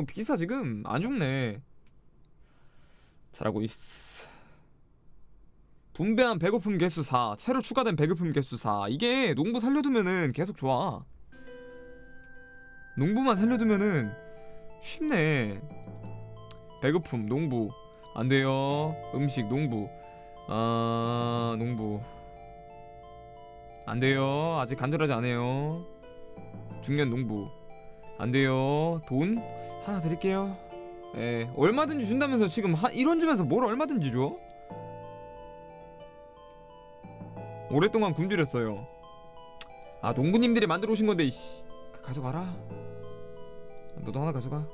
어, 비싸 지금 안 죽네. 잘하고 있어 분배한 배고픔 개수 4 새로 추가된 배고픔 개수 4 이게 농부 살려두면은 계속 좋아. 농부만 살려두면은 쉽네. 배고픔 농부. 안 돼요. 음식 농부. 아 농부. 안 돼요. 아직 간절하지 않아요. 중년 농부 안 돼요. 돈 하나 드릴게요. 예 얼마든지 준다면서 지금 한 1원 주면서 뭘 얼마든지 줘? 오랫동안 굶주렸어요. 아 농부님들이 만들어 오신 건데 이씨. 가져가라. 너도 하나 가져가.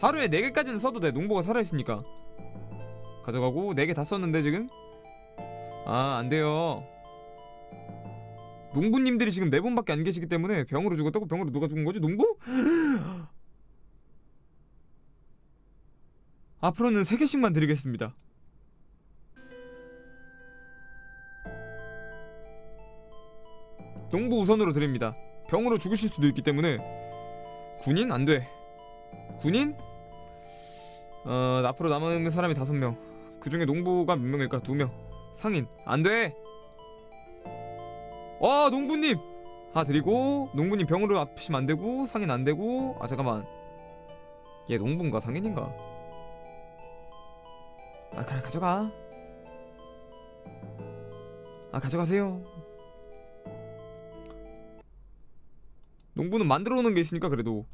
하루에 4개까지는 써도 돼. 농부가 살아 있으니까. 가져가고 4개 다 썼는데 지금? 아 안 돼요. 농부님들이 지금 4분밖에 안 계시기 때문에 병으로 죽었다고 병으로 누가 죽은 거지 농부? 앞으로는 3개씩만 드리겠습니다. 농부 우선으로 드립니다. 병으로 죽으실 수도 있기 때문에. 군인 안돼. 군인? 어 앞으로 남은 사람이 다섯 명그 중에 농부가 몇 명일까? 두 명. 상인. 안돼! 와 농부님! 하나 드리고 농부님 병으로 아프시면 안 되고 상인 안 되고. 아 잠깐만. 얘 농부인가? 상인인가 아 그래 가져가. 아 가져가세요. 농부는 만들어 놓는 게 있으니까 그래도.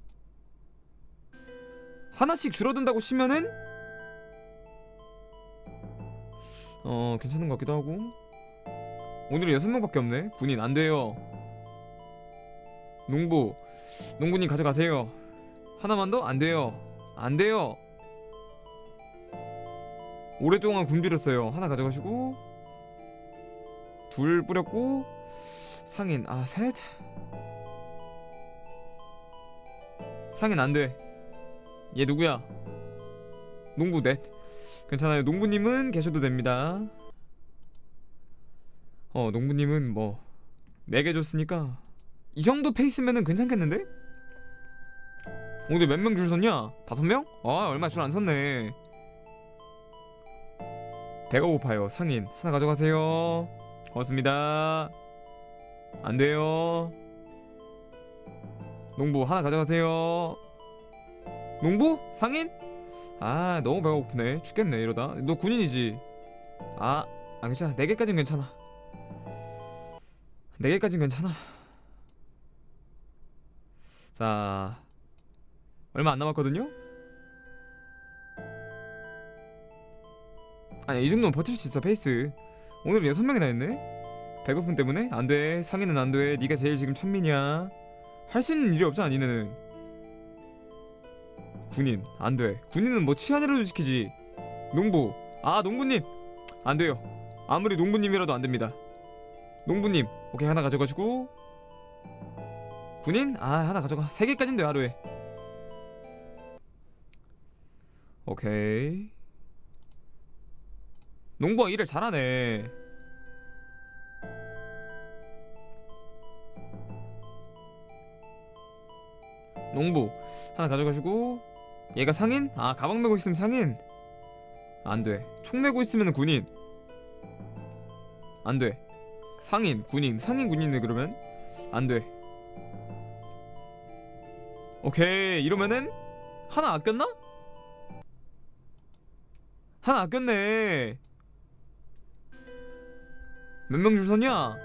하나씩 줄어든다고 치면은? 어 괜찮은 것 같기도 하고. 오늘은 여섯 명밖에 없네. 군인 안 돼요. 농부 농부님 가져가세요. 하나만 더? 안 돼요. 안 돼요 오랫동안 굶주렸어요. 하나 가져가시고 둘 뿌렸고 상인. 아 셋. 상인 안돼. 얘 누구야? 농부 넷. 괜찮아요. 농부님은 계셔도 됩니다. 어 농부님은 뭐 4개 줬으니까 이 정도 페이스면은 괜찮겠는데? 오늘 몇 명 줄 섰냐? 다섯 명? 아 얼마 줄 안 섰네 배가 고파요. 상인. 하나 가져가세요. 고맙습니다. 안 돼요. 농부 하나 가져가세요. 농부? 상인? 아 너무 배가 고프네. 죽겠네 이러다. 너 군인이지? 아, 아 괜찮아. 4개까진 괜찮아. 4개까진 괜찮아. 자 얼마 안 남았거든요? 아니 이 정도면 버틸 수 있어 페이스. 오늘 6명이나 했네? 배고픔 때문에? 안돼. 상인은 안돼. 네가 제일 지금 천민이야. 할 수 있는 일이 없잖아 니네는. 군인. 안돼. 군인은 뭐 치안이라도 지키지. 농부. 아 농부님. 안돼요. 아무리 농부님이라도 안됩니다. 농부님. 오케이 하나 가져가지고. 군인? 아 하나 가져가. 세 개까진 돼 하루에. 오케이 농부가 일을 잘하네. 농부 하나 가져가시고 얘가 상인? 아 가방 메고 있으면 상인. 안돼. 총 메고 있으면 군인. 안돼. 상인 군인 상인 군인을 그러면. 안돼. 오케이 이러면은 하나 아꼈나? 하나 아꼈네 몇 명줄 서냐?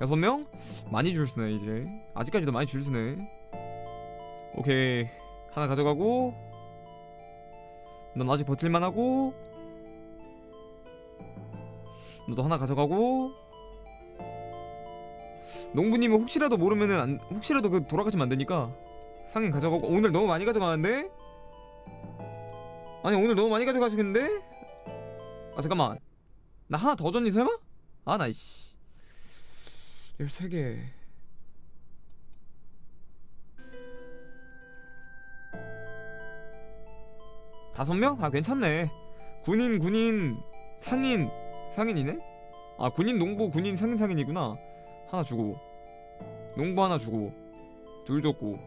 여섯 명? 많이 줄 서네 이제. 아직까지도 많이 줄 서네. 오케이. 하나 가져가고 넌 아직 버틸만 하고 너도 하나 가져가고. 농부님이 혹시라도 모르면은 안, 혹시라도 그 돌아가시면 안 되니까 상인 가져가고. 오늘 너무 많이 가져가는데? 아니 오늘 너무 많이 가져가시겠는데? 아 잠깐만 나 하나 더 줬니 설마? 아 나 이씨. 13개. 다섯 명? 아 괜찮네. 군인 군인 상인 상인이네? 아 군인 농부 군인 상인 상인이구나. 하나 주고. 농부 하나 주고. 둘 줬고.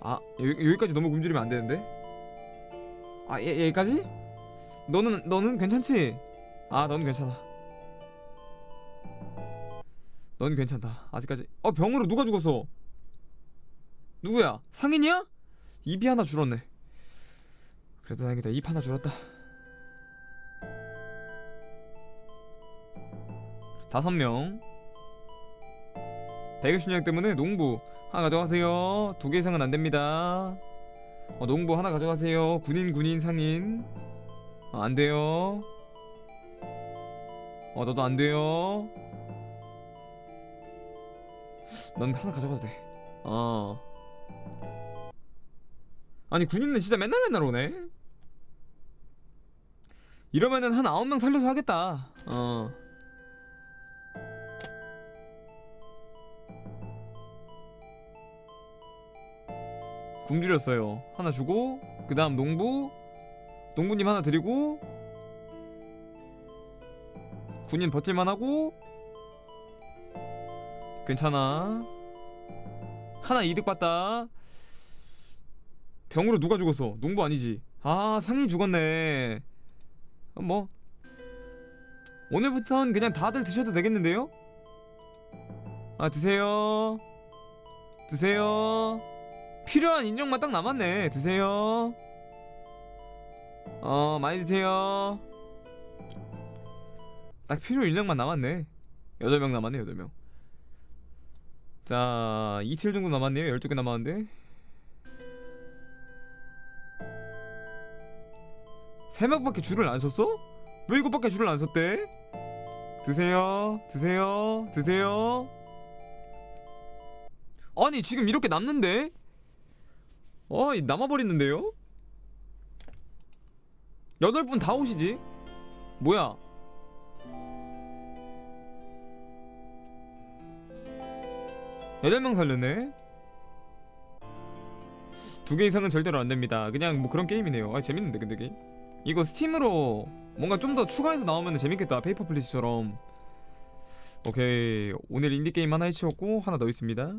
아 여기, 여기까지 너무 굶주리면 안 되는데? 아 얘, 여기까지? 너는 너는 괜찮지? 아 너는 괜찮아. 넌 괜찮다. 아직까지. 어 병으로 누가 죽었어? 누구야? 상인이야? 입이 하나 줄었네. 그래도 다행이다. 입 하나 줄었다. 다섯 명. 120명 때문에 농부. 하나 가져가세요. 두 개 이상은 안 됩니다. 어, 농부 하나 가져가세요. 군인 군인 상인. 어, 안 돼요 어 너도 안 돼요. 넌 하나 가져가도 돼어. 아니 군인은 진짜 맨날 맨날 오네. 이러면은 한 아홉 명 살려서 하겠다. 어. 굶주렸어요. 하나 주고 그 다음 농부 농부님 하나 드리고 군인 버틸만 하고? 괜찮아. 하나 이득 봤다. 병으로 누가 죽었어? 농부 아니지? 아 상인 죽었네. 어, 뭐? 오늘부터는 그냥 다들 드셔도 되겠는데요? 아 드세요. 드세요. 필요한 인력만 딱 남았네. 드세요. 어, 많이 드세요. 딱 필요 인력만 남았네. 8명 남았네, 8명. 자, 이틀 정도 남았네요. 12개 남았는데. 세 명밖에 줄을 안 섰어? 왜 이것밖에 줄을 안 섰대? 드세요. 드세요. 드세요. 아니, 지금 이렇게 남는데? 어, 이 남아버리는데요? 여덟 분 다 오시지? 뭐야? 여덟 명 살렸네? 두 개 이상은 절대로 안 됩니다. 그냥 뭐 그런 게임이네요. 아, 재밌는데, 근데 게임? 이거 스팀으로 뭔가 좀 더 추가해서 나오면 재밌겠다. 페이퍼 플리스처럼. 오케이. 오늘 인디게임 하나 해치웠고, 하나 더 있습니다.